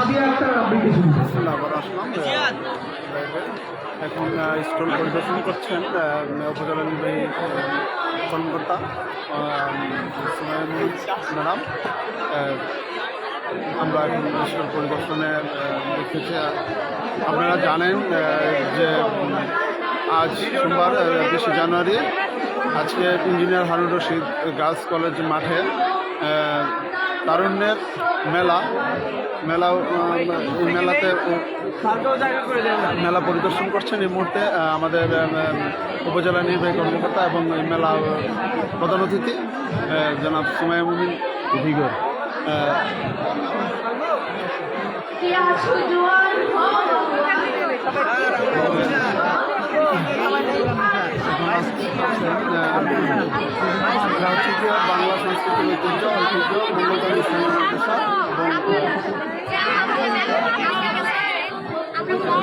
সাদিয়া আক্তার আবৃত্তি শুনব আবার আসলাম এখন স্টল পরিদর্শন করছেন উপজেলা নির্বাহী কর্মকর্তা ম্যাডাম। আমরা এখন স্টল পরিদর্শনে দেখেছি আপনারা জানেন যে আজ সোমবার বিশে জানুয়ারি আজকে engineer Harun Rashid girls college মাঠে তারুণ্যের মেলা মেলা মেলাতে মেলা পরিদর্শন করছেন এই মুহূর্তে আমাদের উপজেলা নির্বাহী কর্মকর্তা এবং মেলা প্রধান অতিথি জনাব সুমাইয়া মুমিন। ভিগর। বাংলা সংস্কৃতির ঐতিহ্য ঐতিহ্য ইসলামী মাদ্রাসা এবং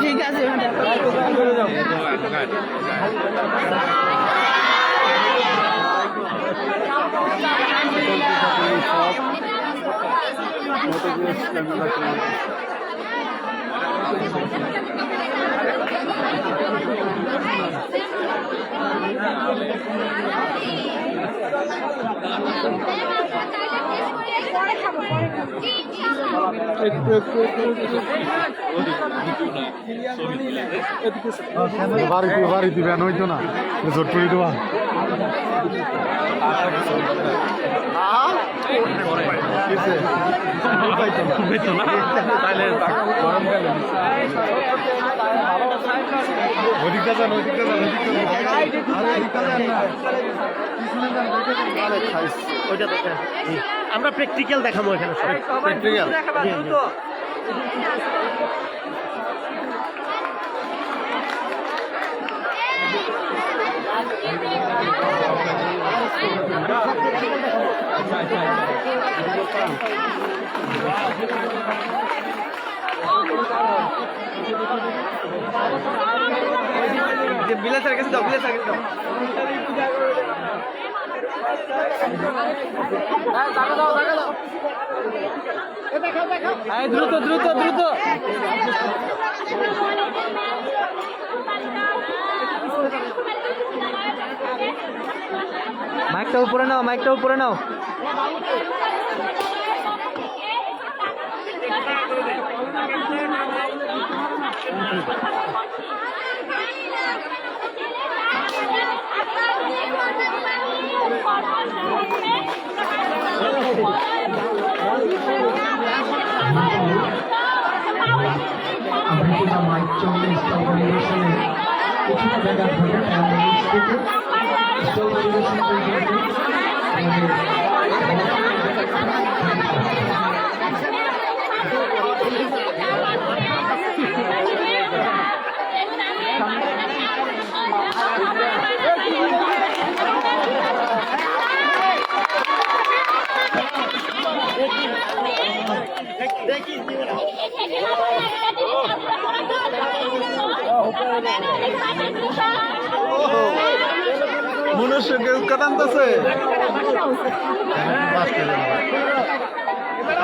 ঠিক আছে সব মতগুলো একটু বাড়ি দিবেন হইতো না জোট করে দেওয়া ওদিকটা যান ওদিকটা যান ওদিকটা আমরা প্র্যাকটিক্যাল দেখাবো এখানে প্র্যাকটিক্যাল বিলাসের কাছে দাও বিলাসের কাছে দাও দ্রুত দ্রুত দ্রুত। মাইকটা উপরে নাও মাইকটা উপরে নাও। আবৃত্তিটা মাইক চললে স্থল পরিবেশনে কিছুটা জায়গা ধরে আমাদের মনুষ্য কাটানতেছে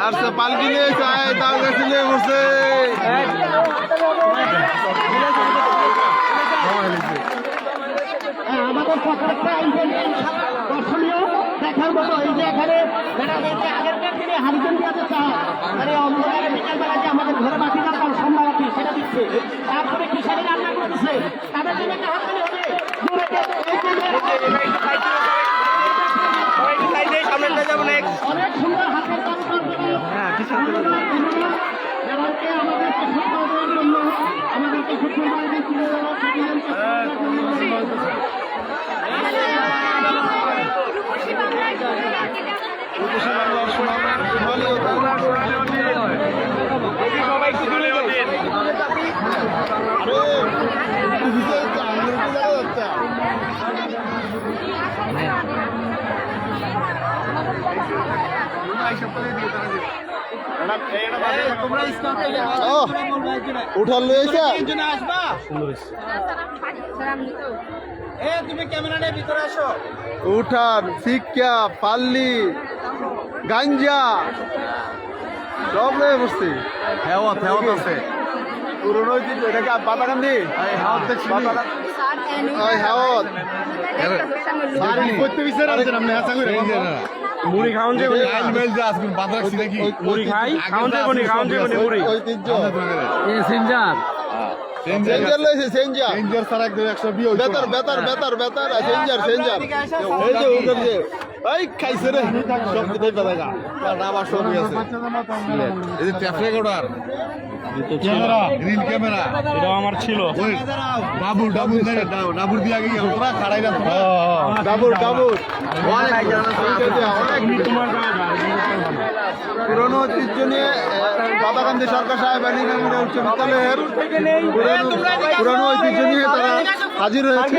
আর সে পালকি নিয়ে চায় তার কাছে নিয়ে বসে। দেখার মতো এই যে এখানে দেখা গেছে আগের হারিকেন দিয়াতে চায়। মানে অন্ধকারে বিকালবেলা যে আমাদের ঘরে বাতি দরকার সন্ধ্যা বাতি সেটা দিচ্ছে। তারপরে কিষানি রান্না করতেছে। তাদের জন্য একটা হাত হবে। অনেক সুন্দর হাতের জন্য সফল বাড়িতে তুলে দেওয়ার রূপসী বাংলার জন্য আগে সবাই একটু তুলে দেয় উঠার উঠার শিক্ষা পাল্লি গাঞ্জা। সব লয়ে বসছি। হেওয়াত হেওয়াত আছে। পুরনো এটাকে বাতাকান্দি ওই হেওয়াত করতে বিচার আছেন আপনি হাসা করে। মুড়ি খাওয়ান যাবে মুড়ি খাই খাওয়ান যাবে নি খাওয়ান নি মুড়ি। ঐতিহ্য। সেঞ্জার লইছে সেঞ্জার সেঞ্জার সারা একদম 120 বেতার বেতার বেতার বেতার। সেঞ্জার সেঞ্জার এই যে যে এই খাইছে রে। সব দিতেই পালাগা গা। আবার সব আছে। এই যে ট্যাপ রেকর্ডার ক্যামেরা। এটা আমার ছিল। ডাবুর ডাবুর ডাবুর। দিয়ে আগে তোরা খাড়াই না ডাবুর ডাবুর। অনেক অনেক পুরনো ঐতিহ্য নিয়ে বাবাকান্দি সরকার সাহেব উচ্চ বিদ্যালয়ের পুরনো- পুরনো ঐতিহ্য নিয়ে তারা হাজির হয়েছে।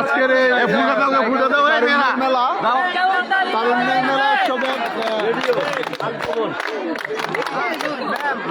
আজকের এই মেলা। তারুণ্যের মেলা উৎসবে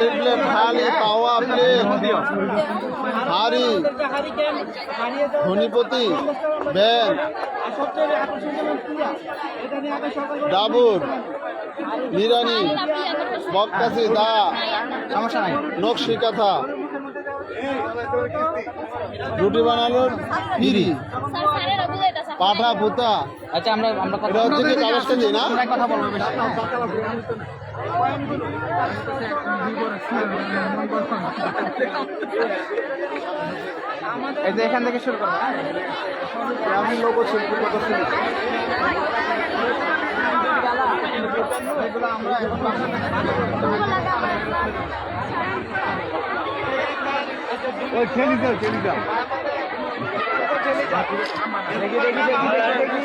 না তো মাটি প্লেট হাড়ি ধনিপতি ব্যাগ ডাবুর নিরানি বক্কাসি দা। নকশি কাঁথা। রুটি বানানোর পিড়ি পাঠা পুতা আচ্ছা আমরা আমরা কথা বলব বেশি। এই যে এখান থেকে শুরু করো। আমি লোক শিল্পী প্রদর্শনী খেলি যাও খেলি যাও দেখি দেখি দেখি দেখি